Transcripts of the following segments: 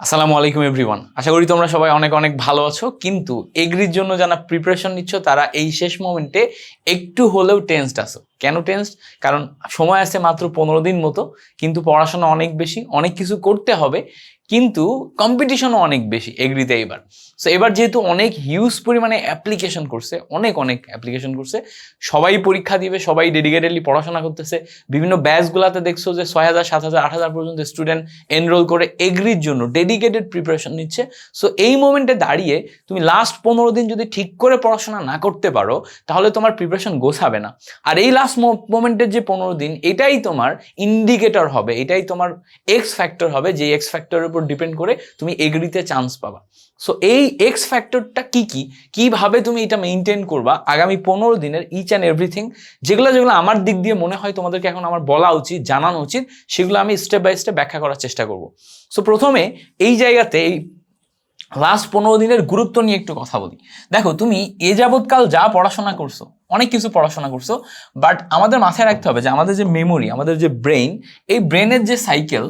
আসসালামু আলাইকুম এভরিওয়ান আশা করি তোমরা সবাই অনেক অনেক ভালো আছো। কিন্তু এগ্রির জন্য যারা প্রিপারেশন নিচ্ছ, তারা এই শেষ মোমেন্টে একটু হলেও টেন্সড আসো কেন টেন্সড কারণ সময় আছে মাত্র পনেরো দিন মতো, কিন্তু পড়াশোনা অনেক বেশি, অনেক কিছু করতে হবে। কিন্তু কম্পিটিশনও অনেক বেশি এগ্রিতে এবার সো এবার যেহেতু অনেক হিউজ পরিমাণে অ্যাপ্লিকেশন করছে, অনেক অনেক অ্যাপ্লিকেশন করছে, সবাই পরীক্ষা দিবে, সবাই ডেডিকেটেডলি পড়াশোনা করতেছে, বিভিন্ন ব্যাচগুলোতে দেখছ যে ছয় হাজার, সাত হাজার, আট হাজার পর্যন্ত স্টুডেন্ট এনরোল করে এগ্রির জন্য ডেডিকেটেড প্রিপারেশন নিচ্ছে। সো এই মোমেন্টে দাঁড়িয়ে তুমি লাস্ট পনেরো দিন যদি ঠিক করে পড়াশোনা না করতে পারো, তাহলে তোমার প্রিপারেশন গোছাবে না। আর এই লাস্ট মোমেন্টের যে পনেরো দিন, এটাই তোমার ইন্ডিকেটর হবে, এটাই তোমার এক্স ফ্যাক্টর হবে যে এক্স ফ্যাক্টরের উপর ডিপেন্ড করে তুমি এগ্রিতে চান্স পাবা। সো এই এক্স ফ্যাক্টরটা কি কি? কীভাবে তুমি এটা মেনটেন করবা? আগামী পনেরো দিনের ইচ অ্যান্ড এভরিথিং যেগুলো যেগুলো আমার দিক দিয়ে মনে হয় তোমাদেরকে এখন আমার বলা উচিত, জানানো উচিত, সেগুলো আমি স্টেপ বাই স্টেপ ব্যাখ্যা করার চেষ্টা করব। সো প্রথমে এই জায়গাতে এই লাস্ট পনেরো দিনের গুরুত্ব নিয়ে একটু কথা বলি। দেখো, তুমি এ যাবৎকাল যা পড়াশোনা করছ, অনেক কিছু পড়াশোনা করছ বাট আমাদের মাথায় রাখতে হবে যে আমাদের যে মেমোরি আমাদের যে ব্রেন এই ব্রেনের যে সাইকেল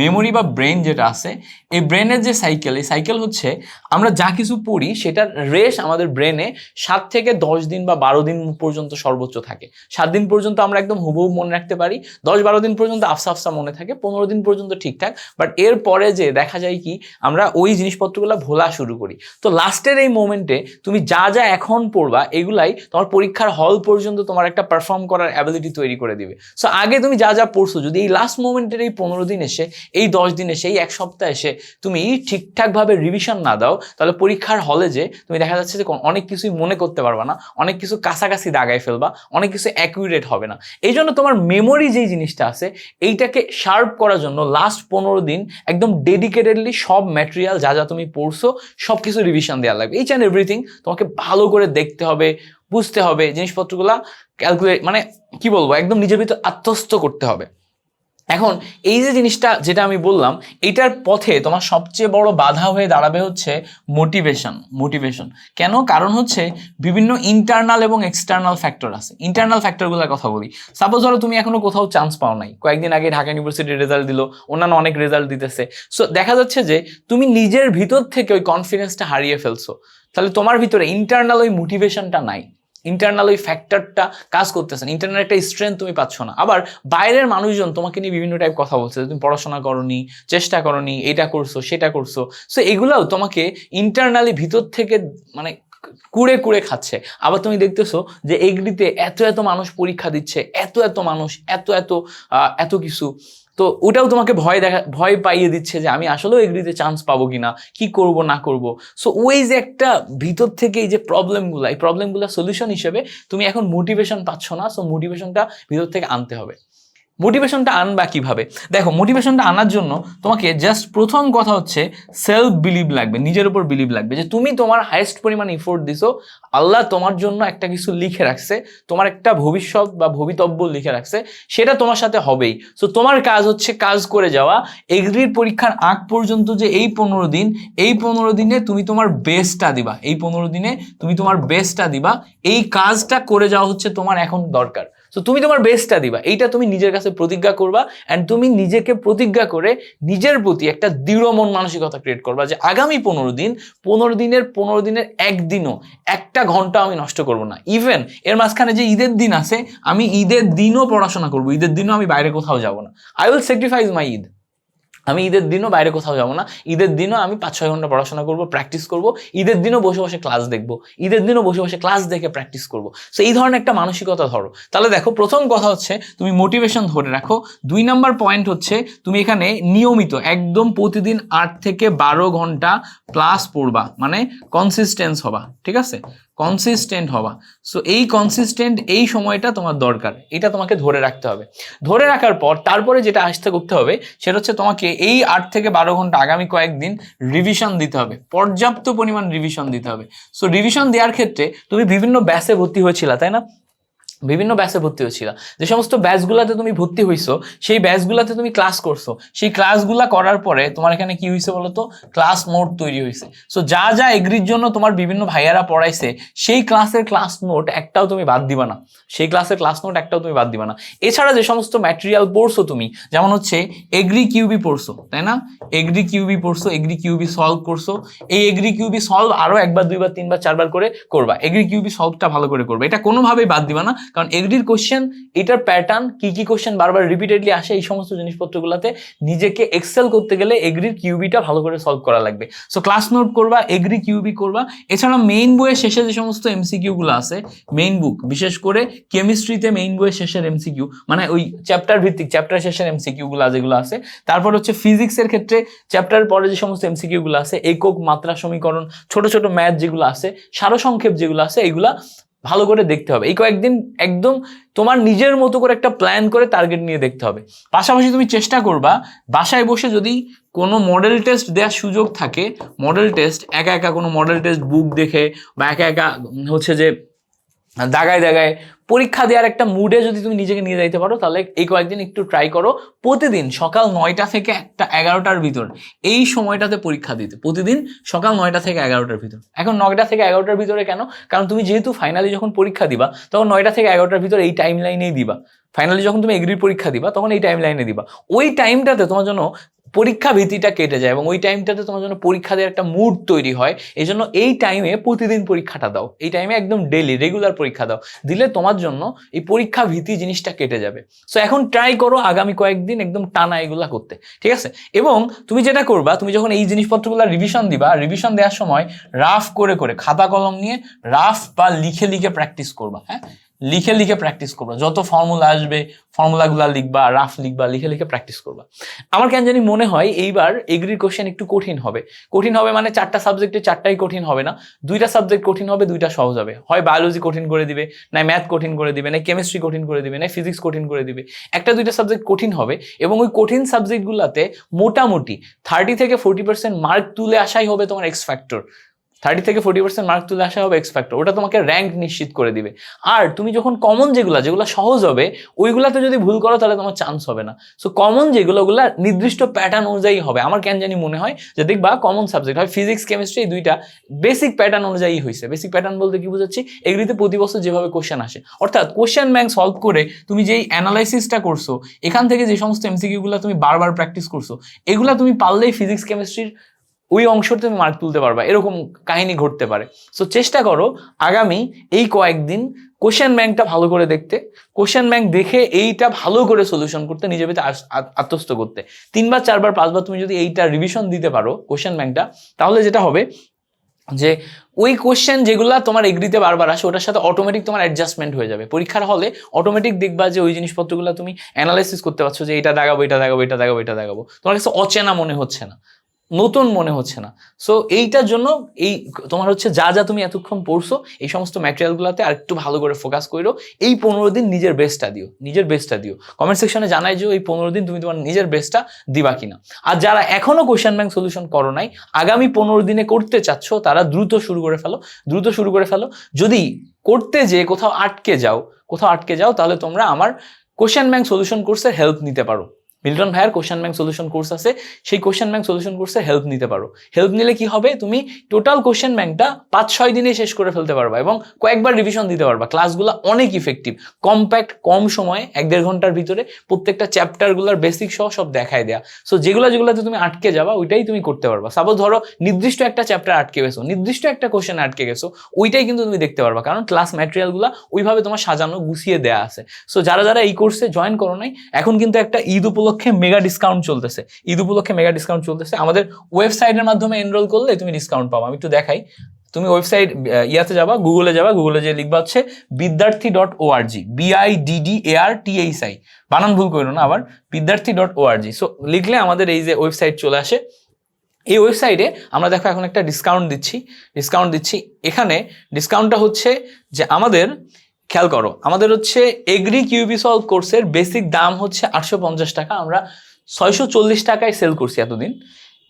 মেমোরি বা ব্রেন যেটা আছে, এই ব্রেনের যে সাইকেল এই সাইকেল হচ্ছে আমরা যা কিছু পড়ি সেটার রেশ আমাদের ব্রেনে সাত থেকে দশ দিন বা বারো দিন পর্যন্ত সর্বোচ্চ থাকে। সাত দিন পর্যন্ত আমরা একদম হুবহু মনে রাখতে পারি, দশ বারো দিন পর্যন্ত আফসা আফসা মনে থাকে, পনেরো দিন পর্যন্ত ঠিকঠাক বাট এর পরে যে দেখা যায় কি, আমরা ওই জিনিসপত্রগুলো ভোলা শুরু করি। তো লাস্টের এই মোমেন্টে তুমি যা যা এখন পড়বা, এগুলাই তোমার পরীক্ষার হল পর্যন্ত তোমার একটা পারফর্ম করার অ্যাবিলিটি তৈরি করে দিবে। সো আগে তুমি যা যা পড়ছো, যদি এই লাস্ট মোমেন্টের এই পনেরো দিন এসে এই দশ দিন সেই এক সপ্তাহে এসে তুমি ঠিকঠাকভাবে রিভিশন না দাও, তাহলে পরীক্ষার হলে যে তুমি দেখা যাচ্ছে যে অনেক কিছুই মনে করতে পারবা না, অনেক কিছু কাছাকাছি দাগায় ফেলবা, অনেক কিছু অ্যাকুরেট হবে না। এই জন্য তোমার মেমোরি যেই জিনিসটা আছে, এইটাকে শার্প করার জন্য লাস্ট পনেরো দিন একদম ডেডিকেটেডলি সব ম্যাটেরিয়াল যা যা তুমি পড়ছো সব কিছু রিভিশন দেওয়া লাগবে। এইচ অ্যান্ড এভরিথিং তোমাকে ভালো করে দেখতে হবে, বুঝতে হবে, জিনিসপত্রগুলা ক্যালকুলেট মানে কি বলব, একদম নিজের ভিতরে আত্মস্থ করতে হবে। এখন এই যে জিনিসটা যেটা আমি বললাম, এটার পথে তোমার সবচেয়ে বড় বাধা হয়ে দাঁড়াবে হচ্ছে মোটিভেশন মোটিভেশন কেন? কারণ হচ্ছে বিভিন্ন ইন্টারনাল এবং এক্সটার্নাল ফ্যাক্টর আছে। ইন্টারনাল ফ্যাক্টরগুলোর কথা বলি। সাপোজ ধরো তুমি এখনও কোথাও চান্স পাও নাই। কয়েকদিন আগে ঢাকা ইউনিভার্সিটির রেজাল্ট দিল, অন্যান্য অনেক রেজাল্ট দিতেছে। সো দেখা যাচ্ছে যে তুমি নিজের ভিতর থেকে ওই কনফিডেন্সটা হারিয়ে ফেলছো। তাহলে তোমার ভিতরে ইন্টারনাল ওই মোটিভেশনটা নাই। ইন্টারনাল ওই ফ্যাক্টরটা কাজ করতেছে না। ইন্টারনাল একটা স্ট্রেংথ তুমি পাচ্ছ না। আবার বাইরের মানুষজন তোমাকে নিয়ে বিভিন্ন টাইপ কথা বলছে তুমি পড়াশোনা করনি, চেষ্টা করনি, এটা করছ, সেটা করছ। সো এগুলাও তোমাকে ইন্টারনালি ভিতর থেকে মানে কুড়ে কুড়ে খাচ্ছে। আবার তুমি দেখতেছো যে, এগ্রিতে এত এত মানুষ পরীক্ষা দিচ্ছে, এত এত মানুষ, এত এত এত কিছু। তো ওটাও তোমাকে ভয় দেখা, ভয় পাইয়ে দিচ্ছে যে আমি আসলেও এগ্রিতে চান্স পাবো কি না কি করব, না করব। সো ওই যে একটা ভিতর থেকে এই যে প্রবলেমগুলো এই প্রবলেমগুলো সলিউশন হিসেবে তুমি এখন মোটিভেশন পাচ্ছ না সো মোটিভেশনটা ভিতর থেকে আনতে হবে। মোটিভেশনটা আনবা কীভাবে? দেখো মোটিভেশনটা আনার জন্য তোমাকে জাস্ট প্রথম কথা হচ্ছে সেলফ বিলিভ লাগবে, নিজের উপর বিলিভ লাগবে যে তুমি তোমার হাইয়েস্ট পরিমাণ ইফোর্ট দিছো, আল্লাহ তোমার জন্য একটা কিছু লিখে রাখছে, তোমার একটা ভবিষ্যৎ বা ভবিতব্য লিখে রাখছে, সেটা তোমার সাথে হবেই। সো তোমার কাজ হচ্ছে কাজ করে যাওয়া এগ্রির পরীক্ষার আগ পর্যন্ত যে এই পনেরো দিন, এই পনেরো দিনে তুমি তোমার বেস্টটা দিবা, এই পনেরো দিনে তুমি তোমার বেস্টটা দিবা, এই কাজটা করে যাওয়া হচ্ছে তোমার এখন দরকার। সো তুমি তোমার বেস্টটা দিবা। এইটা তুমি নিজের কাছে প্রতিজ্ঞা করবা অ্যান্ড তুমি নিজেকে প্রতিজ্ঞা করে নিজের প্রতি একটা দৃঢ় মন মানসিকতা ক্রিয়েট করবা যে আগামী পনেরো দিন, পনেরো দিনের পনেরো দিনের একদিনও একটা ঘণ্টা আমি নষ্ট করব না। ইভেন এর মাঝখানে যে ঈদের দিন আছে, আমি ঈদের দিনও পড়াশোনা করব, ঈদের দিনও আমি বাইরে কোথাও যাব না। I will sacrifice my Eid. আমি ঈদের দিনও বাইরে কোথাও যাব না। ঈদের দিনও আমি পাঁচ ছয় ঘণ্টা পড়াশোনা করব প্র্যাকটিস করব। ঈদের দিনও বসে বসে ক্লাস দেখব। ঈদের দিনও বসে বসে ক্লাস দেখে প্র্যাকটিস করব। সো এই ধরনের একটা মানসিকতা ধরো। তাহলে দেখো, প্রথম কথা হচ্ছে তুমি মোটিভেশন ধরে রাখো। দুই নাম্বার পয়েন্ট হচ্ছে তুমি এখানে নিয়মিত একদম প্রতিদিন আট থেকে বারো ঘণ্টা প্লাস পড়বা। মানে কনসিস্টেন্স হবা। ঠিক আছে? কনসিস্টেন্ট হওয়া। সো এই কনসিস্টেন্ট এই সময়টা তোমার দরকার। এটা তোমাকে ধরে রাখতে হবে। ধরে রাখার পর তারপরে যেটা আসতে করতে হবে, সেটা হচ্ছে তোমাকে এই আট থেকে বারো ঘণ্টা আগামী কয়েকদিন রিভিশন দিতে হবে। পর্যাপ্ত পরিমাণ রিভিশন দিতে হবে। সো রিভিশন দেওয়ার ক্ষেত্রে তুমি বিভিন্ন ব্যাসে ভর্তি হয়েছিলা, তাই না? বিভিন্ন ব্যাচে ভর্তি হয়েছিল। যে সমস্ত ব্যাচগুলোতে তুমি ভর্তি হইছো, সেই ব্যাচগুলোতে তুমি ক্লাস করছ। সেই ক্লাসগুলো করার পরে তোমার এখানে কি হয়েছে বলতো? ক্লাস নোট তৈরি হয়েছে সো যা যা এগ্রির জন্য তোমার বিভিন্ন ভাইয়ারা পড়াইছে, সেই ক্লাসের ক্লাস নোট একটাও তুমি বাদ দিবা না। সেই ক্লাসের ক্লাস নোট একটাও তুমি বাদ দিবা না। এছাড়া যে সমস্ত ম্যাটেরিয়াল পড়ছো তুমি, যেমন হচ্ছে এগ্রি কিউবি পড়ছো, তাই না? এগ্রি কিউবি পড়ছো এগ্রি কিউবি সলভ করছ। এই এগ্রি কিউবি সলভ আরও একবার, দুইবার, তিনবার, চারবার করে করবা। এগ্রি কিউবি সলভটা ভালো করে করবে। এটা কোনোভাবেই বাদ দিবা না। কারণ এগ্রির কোশ্চেন এটার প্যাটার্ন কি কি কোশ্চেন বারবার রিপিটেডলি আসে এই সমস্ত জিনিসপত্রগুলোতে, নিজেকে এক্সেল করতে গেলে এগ্রির কিউবিটা ভালো করে সলভ করা লাগবে। সো ক্লাস নোট করবা, এগ্রি কিউবি করবা। এছাড়া মেইন বইয়ের শেষে যে সমস্ত এমসিকিউগুলো আছে মেইন বুক বিশেষ করে কেমিস্ট্রিতে মেইন বইয়ের শেষের এমসিকিউ মানে ওই চ্যাপ্টার ভিত্তিক চ্যাপ্টার শেষের এমসিকিউগুলো যেগুলো আছে। তারপর হচ্ছে ফিজিক্সের ক্ষেত্রে চ্যাপ্টার পরে যে সমস্ত এমসিকিউগুলো আছে, একক মাত্রা সমীকরণ, ছোট ছোট ম্যাথ যেগুলো আছে, সারসংক্ষেপ যেগুলো আছে, এগুলা ভালো করে দেখতে হবে। এই কয়েকদিন একদম তোমার নিজের মতো করে একটা প্ল্যান করে টার্গেট নিয়ে দেখতে হবে। পাশাপাশি তুমি চেষ্টা করবা, বাসায় বসে যদি কোনো মডেল টেস্ট দেওয়ার সুযোগ থাকে মডেল টেস্ট একা একা কোনো মডেল টেস্ট বুক দেখে বা একা একা হচ্ছে যে দাগায় দাগায় পরীক্ষা দেওয়ার একটা মুডে যদি তুমি নিজেকে নিয়ে যাইতে পারো, তাহলে এই কয়েকদিন একটু ট্রাই করো। প্রতিদিন সকাল নয়টা থেকে একটা এগারোটার ভিতর এই সময়টাতে পরীক্ষা দিতে। প্রতিদিন সকাল নয়টা থেকে এগারোটার ভিতর। এখন নয়টা থেকে এগারোটার ভিতরে কেন? কারণ তুমি যেহেতু ফাইনালি যখন পরীক্ষা দিবা, তখন নয়টা থেকে এগারোটার ভিতর এই টাইম লাইনেই দিবা। ফাইনালি যখন তুমি এগ্রির পরীক্ষা দিবা, তখন এই টাইম লাইনে দিবা। ওই টাইমটাতে তোমার জন্য পরীক্ষা ভীতিটা কেটে যায় এবং ওই টাইমটাতে তোমার জন্য পরীক্ষা দেওয়ার একটা মুড তৈরি হয়, এই জন্য এই টাইমে প্রতিদিন পরীক্ষাটা দাও। এই টাইমে একদম ডেলি রেগুলার পরীক্ষা দাও। দিলে তোমার জন্য এই পরীক্ষা ভীতি জিনিসটা কেটে যাবে। সো এখন ট্রাই করো আগামী কয়েকদিন একদম টানা এগুলা করতে, ঠিক আছে? এবং তুমি যেটা করবা, তুমি যখন এই জিনিসপত্রগুলো রিভিশন দিবা রিভিশন দেওয়ার সময় রাফ করে করে খাতা কলম নিয়ে রাফ বা লিখে লিখে প্র্যাকটিস করবা হ্যাঁ? লিখে লিখে প্র্যাকটিস করবা। যত ফর্মুলা আসবে ফর্মুলাগুলো লিখবা রাফ লিখবা, লিখে লিখে প্র্যাকটিস করবা। আমার কেন জানি মনে হয় এইবার এগ্রির কোশ্চেন একটু কঠিন হবে। কঠিন হবে মানে চারটা সাবজেক্টে চারটাই কঠিন হবে না। দুইটা সাবজেক্ট কঠিন হবে, দুইটা সহজ হবে। হয় বায়োলজি কঠিন করে দিবে না ম্যাথ কঠিন করে দিবে না কেমিস্ট্রি কঠিন করে দিবে না ফিজিক্স কঠিন করে দিবে। একটা দুইটা সাবজেক্ট কঠিন হবে এবং ওই কঠিন সাবজেক্টগুলোতে মোটামুটি থার্টি থেকে ফোর্টি পার্সেন্ট মার্ক তুলে আসাই হবে তোমার এক্স ফ্যাক্টর থার্টি থেকে ফোর্টি পার্সেন্ট মার্ক তুলে আসা হবে এক্স ফ্যাক্টর ওটা তোমাকে র্যাঙ্ক নিশ্চিত করে দিবে। আর তুমি যখন কমন যেগুলো যেগুলো সহজ হবে, ওইগুলাতে যদি ভুল করো, তাহলে তোমার চান্স হবে না। সো কমন যেগুলো, ওগুলো নির্দিষ্ট প্যাটার্ন অনুযায়ী হবে। আমার কেন জানি মনে হয় যে, দেখবা কমন সাবজেক্ট হয় ফিজিক্স কেমিস্ট্রি এই দুইটা বেসিক প্যাটার্ন অনুযায়ী হয়েছে বেসিক প্যাটার্ন বলতে কি বুঝাচ্ছি? এগুলিতে প্রতি বছর যেভাবে কোশ্চেন আসে। অর্থাৎ কোশ্চেন ব্যাংক সলভ করে তুমি যেই অ্যানালাইসিসটা করছ, এখান থেকে যে সমস্ত এমসিকিউগুলো তুমি বারবার প্র্যাকটিস করছ, এগুলা তুমি পারলেই ফিজিক্স কেমিস্ট্রির ওই অংশটা তুমি মার্ক তুলতে পারবা। এরকম কাহিনী ঘটতে পারে। সো চেষ্টা করো আগামী এই কয়েকদিন কোশ্চেন ব্যাংকটা ভালো করে দেখতে। কোশ্চেন ব্যাংক দেখে এইটা ভালো করে সলিউশন করতে, নিজের ভিতরে আত্মস্থ করতে। তিনবার, চারবার, পাঁচবার তুমি যদি এইটা রিভিশন দিতে পারো কোশ্চেন ব্যাংকটা তাহলে যেটা হবে যে ওই কোশ্চেন যেগুলো তোমার এগ্রিতে বারবার আসে, ওটার সাথে অটোমেটিক তোমার অ্যাডজাস্টমেন্ট হয়ে যাবে। পরীক্ষার হলে অটোমেটিক দেখবা যে ওই জিনিসপত্রগুলো তুমি অ্যানালাইসিস করতে পারছ যে এটা দেখাবো এটা দেখাবো এটা দেখাবো এটা দেখাবো। তোমার কাছে অচেনা মনে হচ্ছে না। নতুন মনে হচ্ছে না। সো এইটার জন্য এই তোমার হচ্ছে যা যা তুমি এতক্ষণ পড়ছো, এই সমস্ত ম্যাটেরিয়ালগুলোতে আর একটু ভালো করে ফোকাস করো এই পনেরো দিন নিজের বেস্টটা দিও, নিজের বেস্টটা দিও। কমেন্ট সেকশনে জানাই যে এই পনেরো দিন তুমি তোমার নিজের বেস্টটা দিবা কিনা। আর যারা এখনও কোশ্চেন ব্যাংক সলিউশন করো নাই, আগামী পনেরো দিনে করতে চাচ্ছ, তারা দ্রুত শুরু করে ফেলো, দ্রুত শুরু করে ফেলো। যদি করতে যে কোথাও আটকে যাও, কোথাও আটকে যাও, তাহলে তোমরা আমার কোশ্চেন ব্যাংক সলিউশন কোর্সের হেল্প নিতে পারো। মিল্টন ভাইয়ের কোশ্চেন ব্যাংক সলিউশন কোর্স আছে, সেই কোশ্চেন ব্যাংক সলিউশন কোর্সে হেল্প নিতে পারো। হেল্প নিলে কি হবে? তুমি টোটাল কোশ্চেন ব্যাংকটা পাঁচ, ছয় দিনে শেষ করে ফেলতে পারবা এবং কয়েকবার রিভিশন দিতে পারবা। ক্লাসগুলো অনেক ইফেক্টিভ কম্প্যাক্ট কম সময়ে, এক দেড় ঘণ্টার ভিতরে প্রত্যেকটা চ্যাপ্টারগুলোর বেসিক সহ সব দেখায় দেয়া। সো যেগুলো যেগুলোতে তুমি আটকে যাবা, ওইটাই তুমি করতে পারবা। সাপোজ ধরো, নির্দিষ্ট একটা চ্যাপ্টার আটকে গেছো, নির্দিষ্ট একটা কোশ্চেন আটকে গেছো, ওইটাই কিন্তু তুমি দেখতে পারবা। কারণ ক্লাস ম্যাটেরিয়ালগুলো ওইভাবে তোমার সাজানো, গুছিয়ে দেয়া আছে। সো যারা যারা এই কোর্সে জয়েন করো নাই, এখন কিন্তু একটা ঈদ উপলক্ষে মেগা ডিসকাউন্ট চলতেছে। ঈদ উপলক্ষে মেগা ডিসকাউন্ট চলতেছে। আমাদের ওয়েবসাইটের মাধ্যমে এনরোল করলে তুমি ডিসকাউন্ট পাবো। আমি একটু দেখাই। তুমি ওয়েবসাইট ইয়াতে যাবা গুগলে যাবা গুগলে যে লিখবা হচ্ছে Biddarthi dot ORG BIDD AR THI বানান ভুল করো না আবার বিদ্যার্থী ডট ওআরজি সো লিখলে আমাদের এই যে ওয়েবসাইট চলে আসে। এই ওয়েবসাইটে আমরা দেখো এখন একটা ডিসকাউন্ট দিচ্ছি। ডিসকাউন্ট দিচ্ছি। এখানে ডিসকাউন্টটা হচ্ছে যে আমাদের খেয়াল করো, আমাদের হচ্ছে এগ্রি কিউবি সলভ কোর্সের বেসিক দাম হচ্ছে আটশো পঞ্চাশ টাকা, আমরা ছয়শো চল্লিশ টাকায় সেল করছি এতদিন।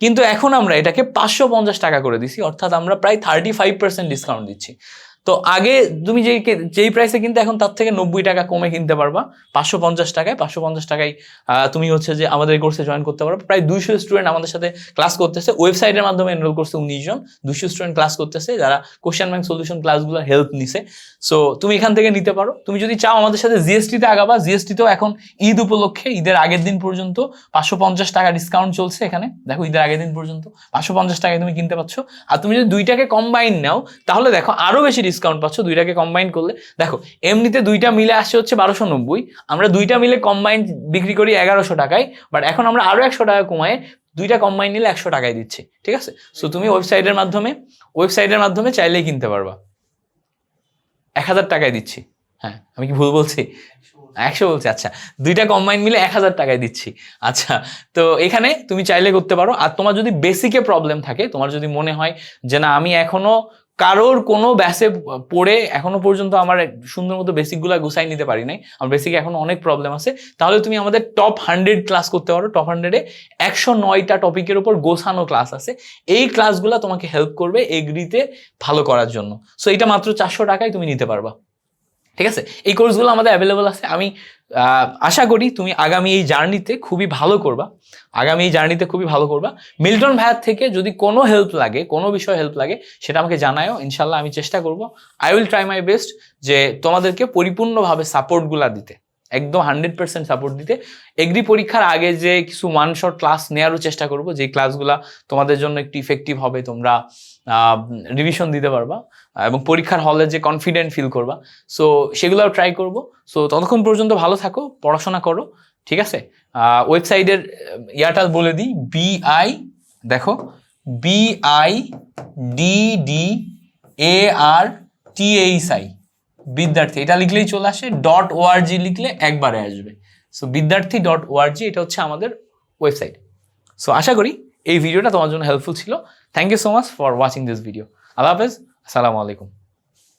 কিন্তু এখন আমরা এটাকে পাঁচশো পঞ্চাশ টাকা করে দিছি, অর্থাৎ আমরা প্রায় থার্টি ফাইভ পার্সেন্ট ডিসকাউন্ট দিচ্ছি। তো আগে তুমি যেই যেই প্রাইসে কিনতে, এখন তার থেকে নব্বই টাকা কমে কিনতে পারবা। পাঁচশো পঞ্চাশ টাকায়, পাঁচশো পঞ্চাশ টাকায় তুমি হচ্ছে যে আমাদের কোর্সে জয়েন করতে পারবে। প্রায় দুইশো স্টুডেন্ট আমাদের সাথে ক্লাস করতেছে। ওয়েবসাইটের মাধ্যমে এনরোল করছে উনিশ জন। দুইশো স্টুডেন্ট ক্লাস করতেছে। যারা কোশ্চেন ব্যাংক সলিউশন ক্লাসগুলো হেল্প নিছে। সো তুমি এখান থেকে নিতে পারো। তুমি যদি চাও আমাদের সাথে জিএসটিতে আগাবা জিএসটিতেও এখন ঈদ উপলক্ষে, ঈদের আগের দিন পর্যন্ত পাঁচশো পঞ্চাশ টাকা ডিসকাউন্ট চলছে এখানে। দেখো ঈদের আগের দিন পর্যন্ত। পাঁচশো পঞ্চাশ টাকায় তুমি কিনতে পারছ। আর তুমি যদি দুইটাকে কম্বাইন নাও, তাহলে দেখো আরও বেশি ডিসকাউন্ট পাচ্ছ, দুইটাকে কম্বাইন করলে। দেখো, এমনিতে দুইটা মিলে আসছে হচ্ছে বারোশো নব্বই, আমরা দুইটা মিলে কম্বাইন বিক্রি করি এগারোশো টাকায় বাট এখন আমরা আরও একশো টাকা কমায়, দুইটা কম্বাইন নিলে একশো টাকায় দিচ্ছি, ঠিক আছে? সো তুমি ওয়েবসাইটের মাধ্যমে ওয়েবসাইটের মাধ্যমে চাইলেই কিনতে পারবা। এক হাজার টাকায় দিচ্ছি। হ্যাঁ আমি কি ভুল বলছি? একশো বলছি আচ্ছা। দুইটা কম্বাইন মিলে এক হাজার টাকায় দিচ্ছি। আচ্ছা তো এখানে তুমি চাইলে করতে পারো। আর তোমার যদি বেসিকে প্রবলেম থাকে, তোমার যদি মনে হয় যে না, আমি এখনও কারোর কোনো ব্যাসে পড়ে এখনও পর্যন্ত আমার সুন্দর মতো বেসিকগুলো গুছাই নিতে পারি নাই। আমার বেসিকে এখন অনেক প্রবলেম আছে। তাহলে তুমি আমাদের টপ হান্ড্রেড ক্লাস করতে পারো। টপ হান্ড্রেডে একশো নয়টা টপিকের ওপর গোছানো ক্লাস আছে। এই ক্লাসগুলো তোমাকে হেল্প করবে এগ্রিতে ভালো করার জন্য। সো এটা মাত্র চারশো টাকায় তুমি নিতে পারবা। ঠিক আছে? এই কোর্সগুলো আমাদের অ্যাভেলেবল আছে। আমি আশা করি তুমি আগামী এই জার্নিতে খুবই ভালো করবা। আগামী এই জার্নিতে খুবই ভালো করবা। মিল্টন ভাইয়ার থেকে যদি কোনো হেল্প লাগে, কোনো বিষয়ে হেল্প লাগে, সেটা আমাকে জানায়ও ইনশাল্লাহ আমি চেষ্টা করব। I will try my best যে তোমাদেরকে পরিপূর্ণভাবে সাপোর্টগুলা দিতে। একদম হান্ড্রেড পার্সেন্ট সাপোর্ট দিতে। এগ্রি পরীক্ষার আগে যে কিছু ওয়ান শট ক্লাস নেওয়ারও চেষ্টা করব, যে ক্লাসগুলা তোমাদের জন্য একটু ইফেক্টিভ হবে, তোমরা রিভিশন দিতে পারবা, এবং পরীক্ষার হলে যে কনফিডেন্ট ফিল করবা। সো সেগুলোও ট্রাই করব। সো ততক্ষণ পর্যন্ত ভালো থাকো, পড়াশোনা করো, ঠিক আছে? ওয়েবসাইটের ইয়াটা বলে দিই বিআই দেখো B I D D A R T H I বিদ্যার্থী, এটা লিখলেই চলে আসে ডট ওআরজি লিখলে একবারে আসবে। সো বিদ্যার্থী ডট ওআরজি এটা হচ্ছে আমাদের ওয়েবসাইট সো আশা করি এই ভিডিওটা তোমার জন্য হেল্পফুল ছিল। Thank you so much for watching this video আল্লাহ হাফেজ, আসসালামু আলাইকুম।